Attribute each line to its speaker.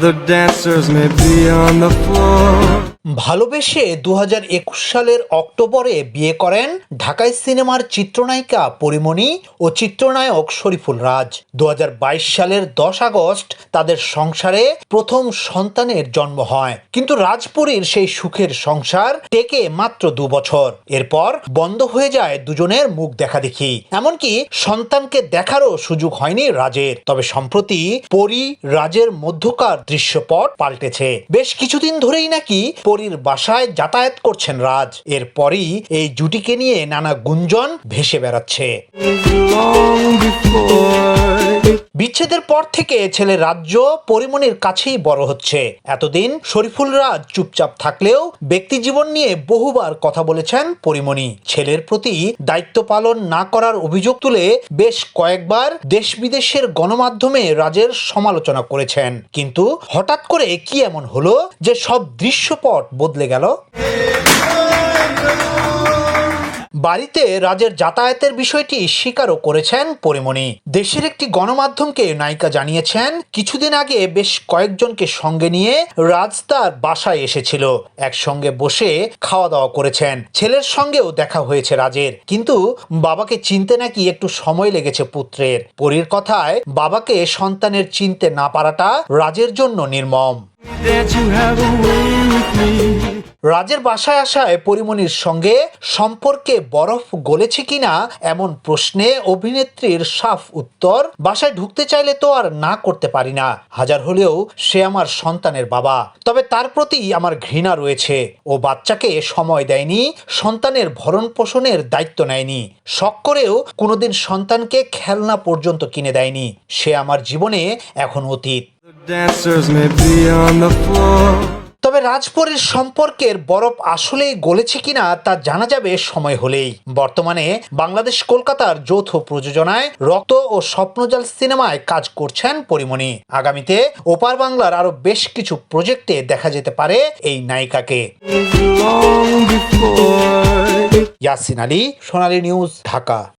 Speaker 1: The dancers may be on the floor.
Speaker 2: ভালোবেসে দু সালের অক্টোবরে বিয়ে করেন ঢাকাই সিনেমার চিত্রনায়িকা পরিমণি ও চিত্রনায়ক শরীফুল রাজ। দু সালের দশ আগস্ট তাদের সংসারে প্রথম সন্তানের জন্ম হয়। কিন্তু রাজপুরীর সেই সুখের সংসার টেকে মাত্র দু বছর। এরপর বন্ধ হয়ে যায় দুজনের মুখ দেখা দেখি। এমনকি সন্তানকে দেখারও সুযোগ হয়নি রাজের। তবে সম্প্রতি পরি রাজের মধ্যকার দৃশ্যপট পাল্টেছে। বেশ কিছুদিন ধরেই নাকি পরীর বাসায় যাতায়াত করছেন রাজ। এরপরই এই জুটিকে নিয়ে নানা গুঞ্জন ভেসে বেড়াচ্ছে। বিচ্ছেদের পর থেকে ছেলে রাজ্য পরিমণির কাছেই বড় হচ্ছে। এতদিন শরীফুল রাজ চুপচাপ থাকলেও ব্যক্তি জীবন নিয়ে বহুবার কথা বলেছেন পরিমণি। ছেলের প্রতি দায়িত্ব পালন না করার অভিযোগ তুলে বেশ কয়েকবার দেশ বিদেশের গণমাধ্যমে রাজের সমালোচনা করেছেন। কিন্তু হঠাৎ করে কি এমন হলো যে সব দৃশ্যপট বদলে গেল? বাড়িতে রাজের যাতায়াতের বিষয়টি স্বীকারও করেছেন পরিমণি। দেশের একটি গণমাধ্যমকে নায়িকা জানিয়েছেন, কিছুদিন আগে বেশ কয়েকজনকে সঙ্গে নিয়ে রাজ তার বাসায় এসেছিল। একসঙ্গে বসে খাওয়া দাওয়া করেছেন। ছেলের সঙ্গেও দেখা হয়েছে রাজের। কিন্তু বাবাকে চিনতে নাকি একটু সময় লেগেছে পুত্রের। পরীর কথায়, বাবাকে সন্তানের চিনতে না পারাটা রাজের জন্য নির্মম। রাজের বাসায় আসায় পরিমণির সঙ্গে সম্পর্কে বরফ গলেছে কিনা এমন প্রশ্নে অভিনেত্রীর সাফ উত্তর, বাসায় ঢুকতে চাইলে তো আর না করতে পারি না। হাজার হলেও সে আমার সন্তানের বাবা। তবে তার প্রতি আমার ঘৃণা রয়েছে। ও বাচ্চাকে সময় দেয়নি, সন্তানের ভরণ পোষণের দায়িত্ব নেয়নি। শখ করেও কোনোদিন সন্তানকে খেলনা পর্যন্ত কিনে দেয়নি। সে আমার জীবনে এখন অতীত।
Speaker 1: Dancers may be on the floor.
Speaker 2: তবে রাজপরীর সম্পর্কের বরফ আসলেই গলেছে কিনা তা জানা যাবে সময় হলেই। বর্তমানে বাংলাদেশ কলকাতার যৌথ প্রযোজনায় রক্ত ও স্বপ্নজাল সিনেমায় কাজ করছেন পরিমণি। আগামীতে ওপার বাংলার আরও বেশ কিছু প্রজেক্টে দেখা যেতে পারে এই নায়িকাকে। ইয়াসিন আলী সোনালী নিউজ ঢাকা।